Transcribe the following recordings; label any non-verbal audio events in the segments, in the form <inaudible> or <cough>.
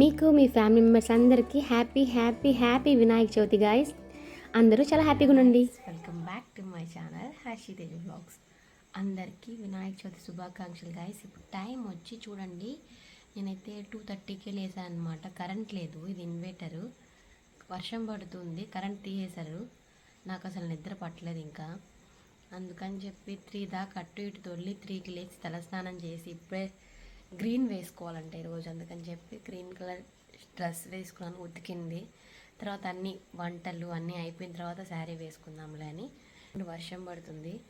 మీకు మీ family members అందరికీ happy happy happy Vinayaka Chavithi guys అందరూ చాలా హ్యాపీగా ఉండండి. Welcome back to my channel Harshi vlogs అందరికీ వినాయక చవితి శుభాకాంక్షలు గాయస్ ఇప్పుడు టైం వచ్చి చూడండి. నేనైతే టూ థర్టీకే లేసాను అనమాట కరెంట్ లేదు ఇది ఇన్వర్టరు వర్షం పడుతుంది కరెంట్ తీసేశారు. నాకు అసలు నిద్ర పట్టలేదు ఇంకా. అందుకని చెప్పి త్రీ దాకా అటు ఇటు తొల్లి త్రీకి లేచి తలస్నానం చేసి ఇప్పుడే గ్రీన్ వేసుకోవాలంటే ఈరోజు అందుకని చెప్పి గ్రీన్ కలర్ డ్రెస్ వేసుకున్నాను ఉతికింది. తర్వాత అన్ని వంటలు అన్నీ అయిపోయిన తర్వాత శారీ వేసుకుందాంలే అని. వర్షం పడుతుంది.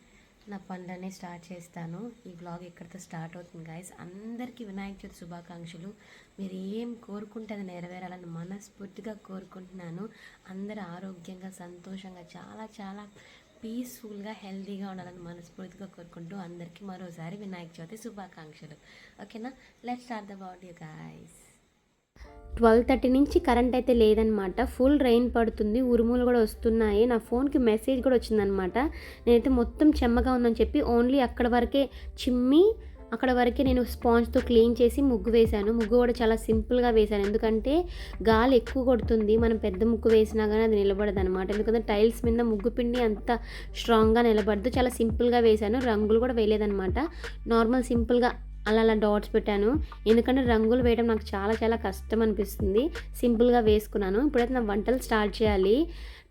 నా పనులన్నీ స్టార్ట్ చేస్తాను. ఈ బ్లాగ్ ఇక్కడితో స్టార్ట్ అవుతుంది గాయస్ అందరికీ వినాయక చవితి శుభాకాంక్షలు. మీరు ఏం కోరుకుంటే అది నెరవేరాలని మనస్ఫూర్తిగా కోరుకుంటున్నాను. అందరూ ఆరోగ్యంగా సంతోషంగా చాలా చాలా పీస్ఫుల్గా హెల్తీగా ఉండాలని మనస్ఫూర్తిగా కోరుకుంటూ అందరికీ మరోసారి వినాయక చవితి శుభాకాంక్షలు. ఓకేనా? Let start the about you guys twelve thirty నుంచి కరెంట్ అయితే లేదనమాట ఫుల్ రెయిన్ పడుతుంది. ఉరుములు కూడా వస్తున్నాయి. నా ఫోన్కి మెసేజ్ కూడా వచ్చిందనమాట నేనైతే మొత్తం చెమ్మగా ఉందని చెప్పి ఓన్లీ అక్కడ వరకే చిమ్మి అక్కడ వరకే నేను స్పాంజ్తో క్లీన్ చేసి ముగ్గు వేశాను. ముగ్గు కూడా చాలా సింపుల్గా వేశాను. ఎందుకంటే గాలి ఎక్కువ కొడుతుంది. మనం పెద్ద ముగ్గు వేసినా కానీ అది నిలబడదు అనమాట ఎందుకంటే టైల్స్ మీద ముగ్గు పిండి అంత స్ట్రాంగ్గా నిలబడదు. చాలా సింపుల్గా వేశాను. రంగులు కూడా వేయలేదనమాట నార్మల్ సింపుల్గా అలా అలా డాట్స్ పెట్టాను. ఎందుకంటే రంగులు వేయడం నాకు చాలా చాలా కష్టం అనిపిస్తుంది. సింపుల్గా వేసుకున్నాను. ఇప్పుడైతే నా వంటలు స్టార్ట్ చేయాలి.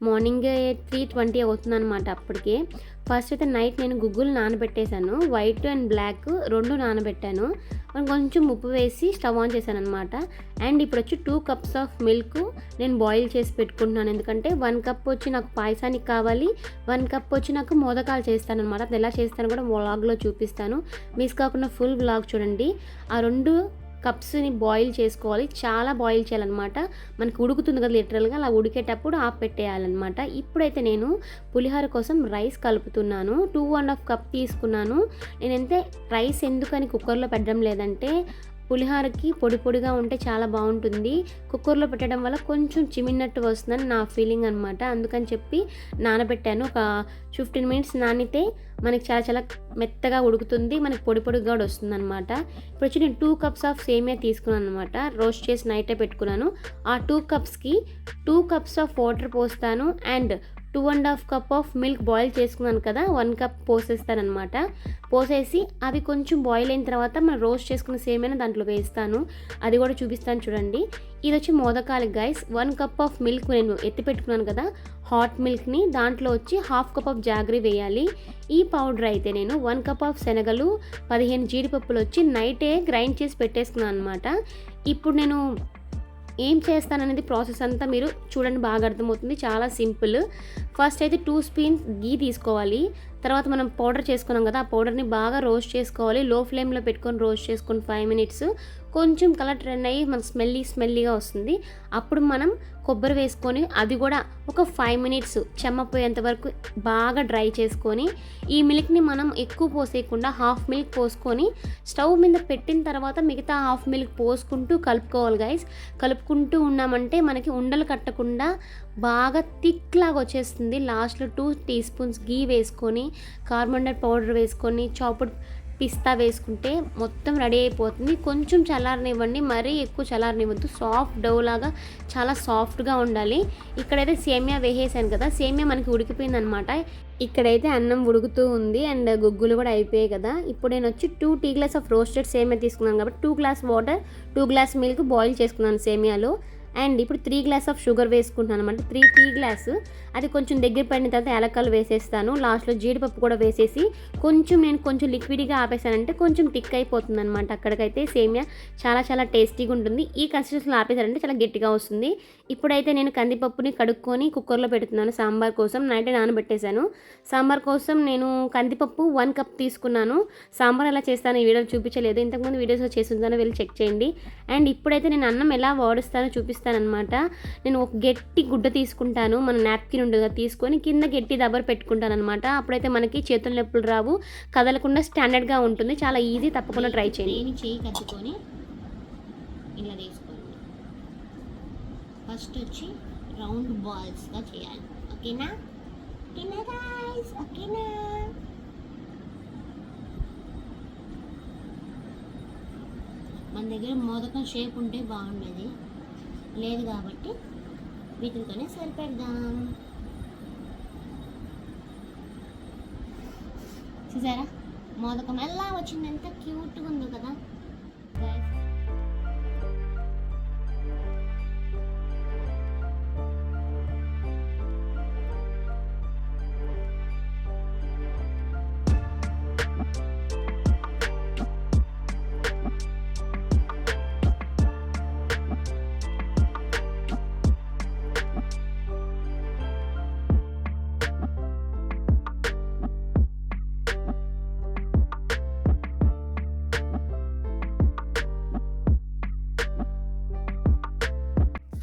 మార్నింగ్ త్రీ ట్వంటీ అవుతుంది అనమాట అప్పటికే. ఫస్ట్ అయితే నైట్ నేను గుగ్గులు నానబెట్టేశాను. వైట్ అండ్ బ్లాక్ రెండు నానబెట్టాను. కొంచెం ఉప్పు వేసి స్టవ్ ఆన్ చేశాను అనమాట అండ్ ఇప్పుడు వచ్చి టూ కప్స్ ఆఫ్ మిల్క్ నేను బాయిల్ చేసి పెట్టుకుంటున్నాను. ఎందుకంటే వన్ కప్ వచ్చి నాకు పాయసానికి కావాలి. వన్ కప్ వచ్చి నాకు మోదకాలు చేస్తాను అనమాట అది ఎలా చేస్తాను కూడా వ్లాగ్లో చూపిస్తాను. మిస్ కాకుండా ఫుల్ వ్లాగ్ చూడండి. ఆ రెండు కప్స్ని బాయిల్ చేసుకోవాలి. చాలా బాయిల్ చేయాలన్నమాట. మనకు ఉడుకుతుంది కదా లిటరల్గా అలా ఉడికేటప్పుడు ఆఫ్ పెట్టేయాలన్నమాట. ఇప్పుడైతే నేను పులిహోర కోసం రైస్ కలుపుతున్నాను. టూ అండ్ హాఫ్ కప్ తీసుకున్నాను. నేనైతే రైస్ ఎందుకని కుక్కర్లో పెట్టడం లేదంటే పులిహోరకి పొడి పొడిగా ఉంటే చాలా బాగుంటుంది. కుక్కర్లో పెట్టడం వల్ల కొంచెం చిమిన్నట్టు వస్తుందని నా ఫీలింగ్ అనమాట అందుకని చెప్పి నానబెట్టాను. ఒక ఫిఫ్టీన్ మినిట్స్ నానితే మనకి చాలా చాలా మెత్తగా ఉడుకుతుంది మనకి పొడి పొడిగా కూడా వస్తుంది అనమాట ఇప్పుడు వచ్చి నేను టూ కప్స్ ఆఫ్ సేమియా తీసుకున్నాను అనమాట రోస్ట్ చేసి నైటే పెట్టుకున్నాను. ఆ టూ కప్స్కి టూ కప్స్ ఆఫ్ వాటర్ పోస్తాను. And two and half cup of milk boil చేసుకున్నాను కదా వన్ కప్ పోసేస్తానమాట పోసేసి అవి కొంచెం బాయిల్ అయిన తర్వాత మనం రోస్ట్ చేసుకున్న అయినా దాంట్లో వేస్తాను అది కూడా చూపిస్తాను చూడండి. ఇది వచ్చి మోదకాలకి guys one cup of milk నేను ఎత్తి పెట్టుకున్నాను కదా హాట్ మిల్క్ని. దాంట్లో వచ్చి హాఫ్ కప్ ఆఫ్ జాగరీ వేయాలి. ఈ పౌడర్ అయితే నేను వన్ కప్ ఆఫ్ శనగలు పదిహేను జీడిపప్పులు వచ్చి నైటే గ్రైండ్ చేసి పెట్టేసుకున్నాను అనమాట ఇప్పుడు నేను ఏం చేస్తాననేది ప్రాసెస్ అంతా మీరు చూడండి బాగా అర్థమవుతుంది. చాలా సింపుల్. ఫస్ట్ అయితే టూ స్పూన్స్ గీ తీసుకోవాలి. తర్వాత మనం పౌడర్ చేసుకున్నాం కదా ఆ పౌడర్ని బాగా రోస్ట్ చేసుకోవాలి. లో ఫ్లేమ్లో పెట్టుకొని రోస్ట్ చేసుకుని ఫైవ్ మినిట్స్ కొంచెం కలర్ ట్రెండ్ అయ్యి మనకు స్మెల్లీ స్మెల్లీగా వస్తుంది. అప్పుడు మనం కొబ్బరి వేసుకొని అది కూడా ఒక ఫైవ్ మినిట్స్ చెమ్మపోయేంత వరకు బాగా డ్రై చేసుకొని ఈ మిల్క్ని మనం ఎక్కువ పోసేయకుండా హాఫ్ మిల్క్ పోసుకొని స్టవ్ మీద పెట్టిన తర్వాత మిగతా హాఫ్ మిల్క్ పోసుకుంటూ కలుపుకోవాలి గైస్ కలుపుకుంటూ ఉన్నామంటే మనకి ఉండలు కట్టకుండా బాగా థిక్ లాగా వచ్చేస్తుంది. లాస్ట్లో టూ టీ స్పూన్స్ గీ వేసుకొని కార్బన్ పౌడర్ వేసుకొని చాపుడ్ పిస్తా వేసుకుంటే మొత్తం రెడీ అయిపోతుంది. కొంచెం చల్లారనివ్వండి మరీ ఎక్కువ చల్లారనివ్వద్దు. సాఫ్ట్ డౌ లాగా చాలా సాఫ్ట్గా ఉండాలి. ఇక్కడైతే సేమియా వేసేసాను కదా సేమియా మనకి ఉడికిపోయిందనమాట. ఇక్కడైతే అన్నం ఉడుకుతూ ఉంది అండ్ గుగ్గులు కూడా అయిపోయాయి కదా. ఇప్పుడు నేను వచ్చి two tea glass of roasted semiya తీసుకున్నాను కాబట్టి two glass water two glass milk boil చేసుకున్నాను సేమియాలో. అండ్ ఇప్పుడు త్రీ గ్లాస్ ఆఫ్ షుగర్ వేసుకుంటున్నాను అనమాట త్రీ టీ గ్లాస్. అది కొంచెం దగ్గర పడిన తర్వాత యాలక్కలు వేసేస్తాను. లాస్ట్లో జీడిపప్పు కూడా వేసేసి కొంచెం నేను కొంచెం లిక్విడ్గా ఆపేసానంటే కొంచెం టిక్ అయిపోతుంది అనమాట అక్కడికైతే సేమియా చాలా చాలా టేస్టీగా ఉంటుంది. ఈ కన్సిస్టెన్సీలో ఆపేసారంటే చాలా గట్టిగా వస్తుంది. ఇప్పుడైతే నేను కందిపప్పుని కడుక్కొని కుక్కర్లో పెడుతున్నాను సాంబార్ కోసం. నైట్ నానబెట్టేశాను. సాంబార్ కోసం నేను కందిపప్పు వన్ కప్ తీసుకున్నాను. సాంబార్ ఎలా చేస్తాను ఈ వీడియో చూపించలేదు. ఇంతకుముందు వీడియోస్లో చేసి వెళ్ళి చెక్ చేయండి. అండ్ ఇప్పుడైతే నేను అన్నం ఎలా వాడుస్తానో చూపిస్తానమాట నేను ఒక గట్టి గుడ్డ తీసుకుంటాను మన నాప్కిన్ ఉండగా తీసుకొని కింద గట్టి దబ్బర్ పెట్టుకుంటాను అనమాట అప్పుడైతే మనకి చేతుల నొప్పులు రావు కదలకుండా స్టాండర్డ్గా ఉంటుంది. చాలా ఈజీ తప్పకుండా ట్రై చేయండి. దేని చేయి కట్టుకొని ఇలా తీసుకోండి. ఫస్ట్ వచ్చి రౌండ్ బాల్స్గా చేయాలి. ఓకేనా? ఓకేనా గాయస్ ఓకేనా? మన దగ్గర మోదకం షేప్ ఉంటే బాగుండేది. లేదు కాబట్టి వీటితోనే సరిపెడదాం. చూసారా? మోదకం ఎలా వచ్చింది ఎంత క్యూట్గా ఉందో కదా.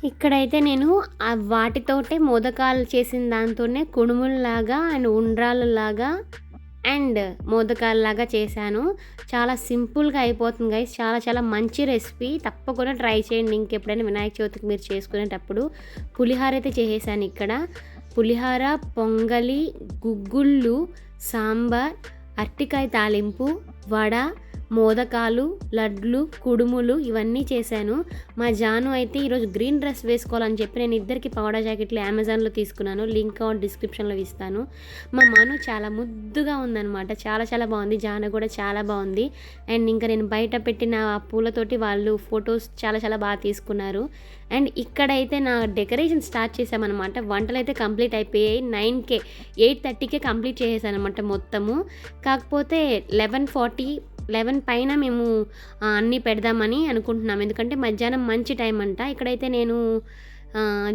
ఇక్కడైతే నేను వాటితోటే మోదకాలు చేసిన దాంతోనే కుడుముల్లాగా అండ్ ఉండ్రాళ్ళలాగా అండ్ మోదకాలలాగా చేశాను. చాలా సింపుల్గా అయిపోతుంది గైస్ చాలా చాలా మంచి రెసిపీ. తప్పకుండా ట్రై చేయండి. ఇంకెప్పుడైనా వినాయక చవితికి మీరు చేసుకునేటప్పుడు పులిహార అయితే చేసేసాను ఇక్కడ. పులిహార పొంగలి గుగ్గుళ్ళు సాంబార్ అరటికాయ తాలింపు వడ మోదకాలు లడ్లు కుడుములు ఇవన్నీ చేశాను. మా జాను అయితే ఈరోజు గ్రీన్ డ్రెస్ వేసుకోవాలని చెప్పి నేను ఇద్దరికి పౌడర్ జాకెట్లు అమెజాన్లో తీసుకున్నాను. లింక్ డిస్క్రిప్షన్లో ఇస్తాను. మా మను చాలా ముద్దుగా ఉందన్నమాట. చాలా చాలా బాగుంది. జాను కూడా చాలా బాగుంది. అండ్ ఇంకా నేను బయట పెట్టిన ఆ పూలతోటి వాళ్ళు ఫొటోస్ చాలా చాలా బాగా తీసుకున్నారు. అండ్ ఇక్కడైతే నా డెకరేషన్ స్టార్ట్ చేసామన్నమాట వంటలు అయితే కంప్లీట్ అయిపోయాయి. నైన్కే ఎయిట్ థర్టీకే కంప్లీట్ చేసేసాను అనమాట మొత్తము. కాకపోతే లెవెన్ ఫార్టీ లెవెన్ పైన మేము అన్నీ పెడదామని అనుకుంటున్నాం. ఎందుకంటే మధ్యాహ్నం మంచి టైం అంట. ఇక్కడైతే నేను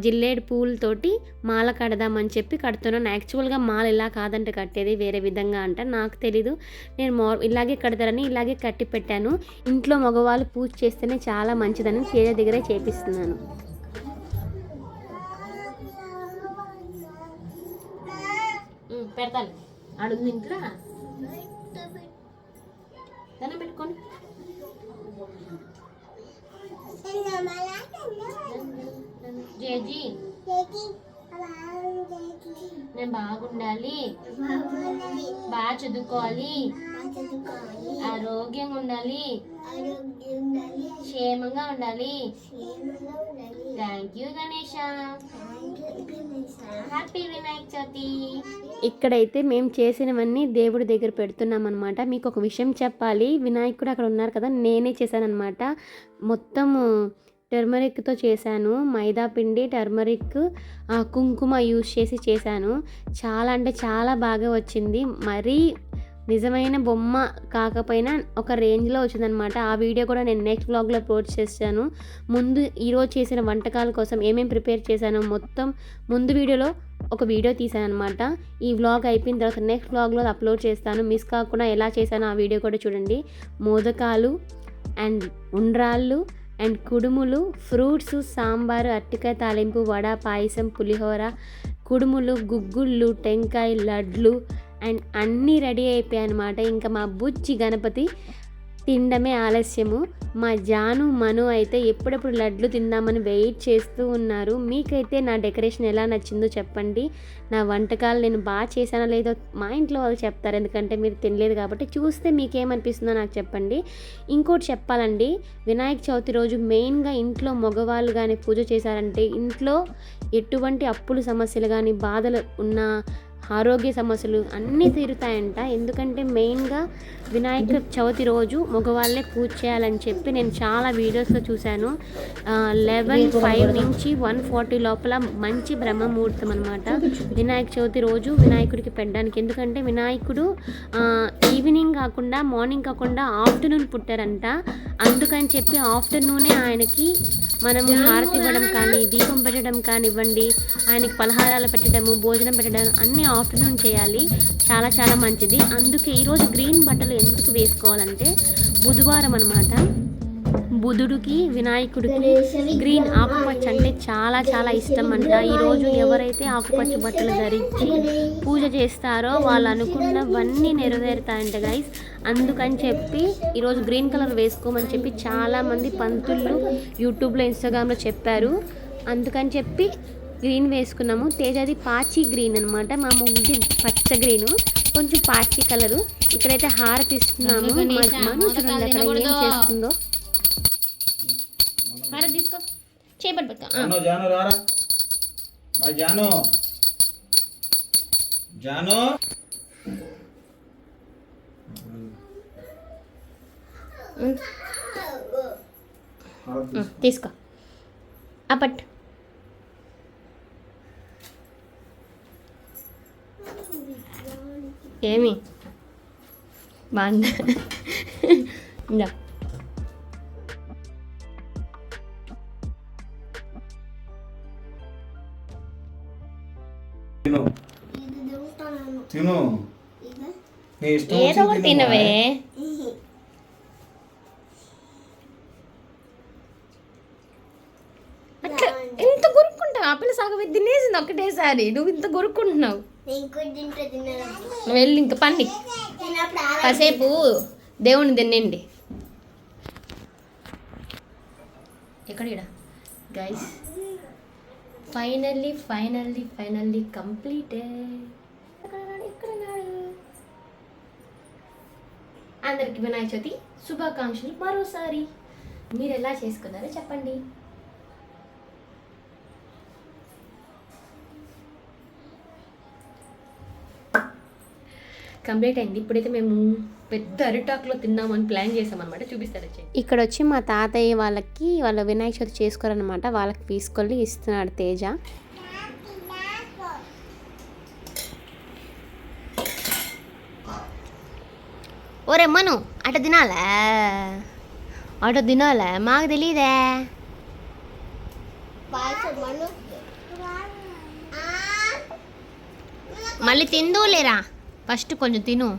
జిల్లేడు పూలతోటి మాల కడదామని చెప్పి కడుతున్నాను. యాక్చువల్గా మాల ఇలా కాదంట కట్టేది వేరే విధంగా అంట. నాకు తెలీదు. నేను మో ఇలాగే కడతారని ఇలాగే కట్టి పెట్టాను. ఇంట్లో మగవాళ్ళు పూజ చేస్తేనే చాలా మంచిదని తేజ దగ్గరే చేపిస్తున్నాను. పెడతాను. అడుగు ఇంట్లో. దండం పెట్టుకోండి జేజీ నేను బాగుండాలి. బాగా చదువుకోవాలి. ఆరోగ్యంగా ఉండాలి. క్షేమంగా ఉండాలి. థ్యాంక్ యూ గణేష చవితి ఇక్కడైతే మేము చేసినవన్నీ దేవుడి దగ్గర పెడుతున్నాం అనమాట మీకు ఒక విషయం చెప్పాలి. వినాయకుడు అక్కడ ఉన్నారు కదా నేనే చేశానన్నమాట. మొత్తము టర్మరిక్తో చేశాను. మైదా పిండి టర్మరిక్ కుంకుమ యూస్ చేసి చేశాను. చాలా అంటే చాలా బాగా వచ్చింది. మరీ నిజమైన బొమ్మ కాకపోయినా ఒక రేంజ్లో వచ్చిందనమాట ఆ వీడియో కూడా నేను నెక్స్ట్ వ్లాగ్లో అప్లోడ్ చేశాను ముందు ఈరోజు చేసిన వంటకాల కోసం ఏమేమి ప్రిపేర్ చేశానో మొత్తం ముందు వీడియోలో ఒక వీడియో తీసాను అనమాట ఈ వ్లాగ్ అయిపోయిన తర్వాత నెక్స్ట్ వ్లాగ్లో అప్లోడ్ చేస్తాను. మిస్ కాకుండా ఎలా చేశానో ఆ వీడియో కూడా చూడండి. మోదకాలు అండ్ ఉండ్రాళ్ళు అండ్ కుడుములు ఫ్రూట్స్ సాంబారు అరటికాయ తాలింపు వడ పాయసం పులిహోర కుడుములు గుగ్గుళ్ళు టెంకాయ లడ్లు అండ్ అన్నీ రెడీ అయిపోయాయి అనమాట ఇంకా మా బుజ్జి గణపతి తినడమే ఆలస్యము. మా జాను మను అయితే ఎప్పుడెప్పుడు లడ్లు తిందామని వెయిట్ చేస్తూ ఉన్నారు. మీకైతే నా డెకరేషన్ ఎలా నచ్చిందో చెప్పండి. నా వంటకాలు నేను బాగా చేశానో లేదో మా ఇంట్లో వాళ్ళు చెప్తారు. ఎందుకంటే మీరు తినలేదు కాబట్టి చూస్తే మీకేమనిపిస్తుందో నాకు చెప్పండి. ఇంకోటి చెప్పాలండి. వినాయక చవితి రోజు మెయిన్గా ఇంట్లో మగవాళ్ళు కానీ పూజ చేశారంటే ఇంట్లో ఎటువంటి అప్పులు సమస్యలు కానీ బాధలు ఉన్న ఆరోగ్య సమస్యలు అన్నీ తీరుతాయంట. ఎందుకంటే మెయిన్గా వినాయక చవితి రోజు మగవాళ్ళే పూజ చేయాలని చెప్పి నేను చాలా వీడియోస్లో చూశాను. లెవెన్ ఫైవ్ నుంచి వన్ ఫార్టీ లోపల మంచి బ్రహ్మ ముహూర్తం అనమాట వినాయక చవితి రోజు వినాయకుడికి పెట్టడానికి. ఎందుకంటే వినాయకుడు ఈవినింగ్ కాకుండా మార్నింగ్ కాకుండా ఆఫ్టర్నూన్ పుట్టారంట. అందుకని చెప్పి ఆఫ్టర్నూనే ఆయనకి మనం హారతి ఇవ్వడం కానీ దీపం పెట్టడం కానివ్వండి ఆయనకి పలహారాలు పెట్టడము భోజనం పెట్టడం అన్నీ ఆఫ్టర్నూన్ చేయాలి. చాలా చాలా మంచిది. అందుకే ఈరోజు గ్రీన్ బట్టలు ఎందుకు వేసుకోవాలంటే బుధవారం అనమాట బుధుడికి వినాయకుడికి గ్రీన్ ఆకుపచ్చ అంటే చాలా చాలా ఇష్టం అంట ఈరోజు ఎవరైతే ఆకుపచ్చ బట్టలు ధరించి పూజ చేస్తారో వాళ్ళు అనుకున్నవన్నీ నెరవేరుతాయంట గైస్ అందుకని చెప్పి ఈరోజు గ్రీన్ కలర్ వేసుకోమని చెప్పి చాలామంది పంతులు యూట్యూబ్లో ఇన్స్టాగ్రామ్లో చెప్పారు. అందుకని చెప్పి గ్రీన్ వేసుకున్నాము. తేజాది పాచి గ్రీన్ అనమాట మా ముగ్గుది పచ్చ గ్రీన్. కొంచెం పాచి కలరు. ఇక్కడైతే హారతి ఇస్తున్నాము. చూడండి అక్కడ ఏం చేస్తుందో హార తీసుకో. చేపట్టు ఆ. జాను జాను రారా. మా జాను. జాను. తీసుకో. ఆ పట్టు. ఏమి? బాగుందా? <laughs> తిను. తిను. నీ ఇష్టం. తినవే. అట్లా ఇంత కొరుక్కుంటావు ఆ పిల్ల సగం తినేసింది ఒకటేసారి నువ్వు ఇంత కొరుక్కుంటున్నావు నువ్వు వెళ్ళి ఇంక పండి. కాసేపు దేవుని తినండి ఎక్కడ guys finally finally finally completed అందరికి వినాయక చవితి శుభాకాంక్షలు మరోసారి. మీరు ఎలా చేసుకున్నారో చెప్పండి. కంప్లీట్ అయింది. ఇప్పుడైతే మేము పెద్ద అరిటాక్లో తిన్నామని ప్లాన్ చేసామన్నమాట చూపిస్తారు వచ్చి ఇక్కడ వచ్చి మా తాతయ్య వాళ్ళకి వాళ్ళ వినాయక చవితి చేసుకోరనమాట వాళ్ళకి తీసుకొని ఇస్తున్నాడు తేజ. ఒరే మను అట తినాలా? అట తినాలా? మాకు తెలియదే మళ్ళీ తిందు లేరా ఫస్ట్ కొంచెం తిను.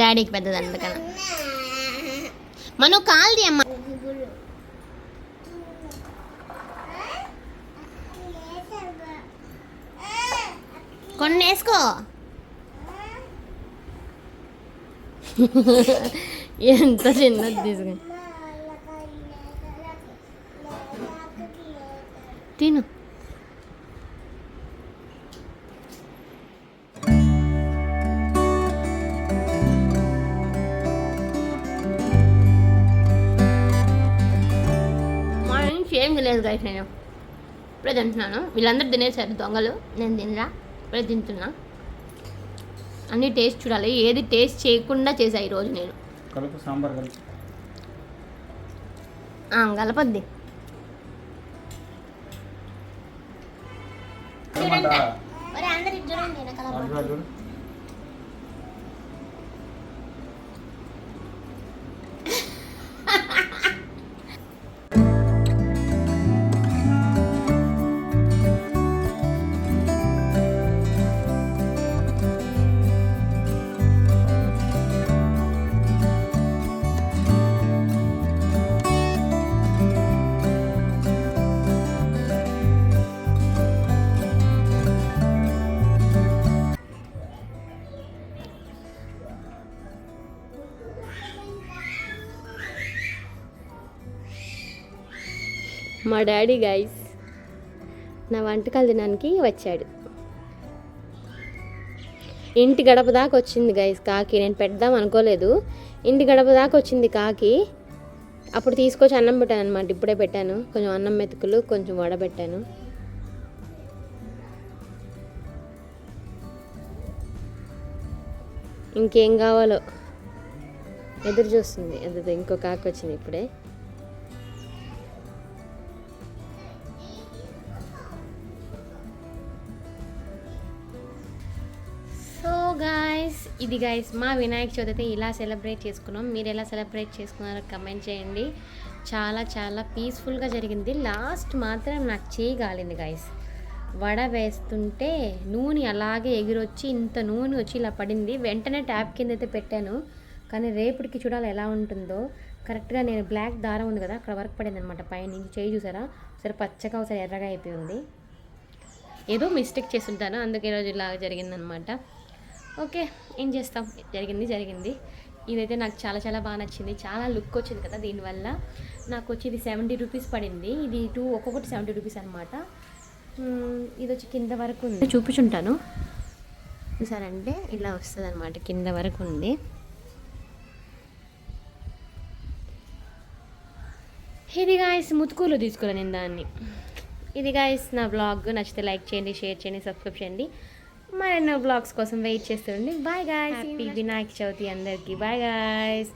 డాడీకి పెద్దది అందుకని మనం కాల్ది అమ్మ. కొన్ని వేసుకో ఎంత చిన్నది తీసుకుని. తిను. ఏం తెలియదు గైస్ నేను. ఇప్పుడే తింటున్నాను. వీళ్ళందరూ తినేసారు దొంగలు. నేను తినరా ఇప్పుడే తింటున్నా. అన్నీ టేస్ట్ చూడాలి. ఏది టేస్ట్ చేయకుండా చేసా ఈరోజు నేను. కలుపు సాంబార్ కలుపు. ఆ, కలపద్ది కలపమంటా? అందరికి చూడండి మా డాడీ గైస్ నా వంటకాలు తినడానికి వచ్చాడు. ఇంటి గడప దాకా వచ్చింది గైస్ కాకి నేను పెడదాం అనుకోలేదు. ఇంటి గడప దాకా వచ్చింది కాకి. అప్పుడు తీసుకొచ్చి అన్నం పెట్టాను అనమాట ఇప్పుడే పెట్టాను. కొంచెం అన్నం మెతుకులు కొంచెం వడబెట్టాను ఇంకేం కావాలో ఎదురు చూస్తుంది. అది ఇంకో కాకి వచ్చింది ఇప్పుడే. ఇది గైస్ మా వినాయక చవితి అయితే ఇలా సెలబ్రేట్ చేసుకున్నాం. మీరు ఎలా సెలబ్రేట్ చేసుకున్నారో కమెంట్ చేయండి. చాలా చాలా పీస్ఫుల్గా జరిగింది. లాస్ట్ మాత్రం నాకు చేయి కాలింది గైస్ వడ వేస్తుంటే నూనె అలాగే ఎగిరొచ్చి ఇంత నూనె వచ్చి ఇలా పడింది. వెంటనే ట్యాప్ కింద అయితే పెట్టాను. కానీ రేపటికి చూడాలి ఎలా ఉంటుందో. కరెక్ట్గా నేను బ్లాక్ దారం ఉంది కదా అక్కడ వర్క్ పడింది అనమాట పైనుంచి చేయి చూసారా? ఒకసారి పచ్చగా ఒకసారి ఎర్రగా అయిపోయింది. ఏదో మిస్టేక్ చేస్తుంటాను. అందుకే ఈరోజు ఇలా జరిగిందనమాట ఓకే ఏం చేస్తాం? జరిగింది జరిగింది. ఇదైతే నాకు చాలా చాలా బాగా నచ్చింది. చాలా లుక్ వచ్చింది కదా దీనివల్ల. నాకు వచ్చి ఇది సెవెంటీ రూపీస్ పడింది. ఇది టూ ఒక్కొక్కటి సెవెంటీ రూపీస్ అనమాట ఇది వచ్చి కింద వరకు ఉంది. చూపించుంటాను. చూసారంటే ఇలా వస్తుంది అనమాట కింద వరకు ఉంది. ఇది గాయస్ ముతుకులు తీసుకున్నాను నేను దాన్ని. ఇది గాయస్ నా బ్లాగ్ నచ్చితే లైక్ చేయండి షేర్ చేయండి సబ్స్క్రైబ్ చేయండి. మరెన్నో బ్లాగ్స్ కోసం wait చేస్తుండండి bye guys happy Vinayaka Chavithi అందరికీ. Bye guys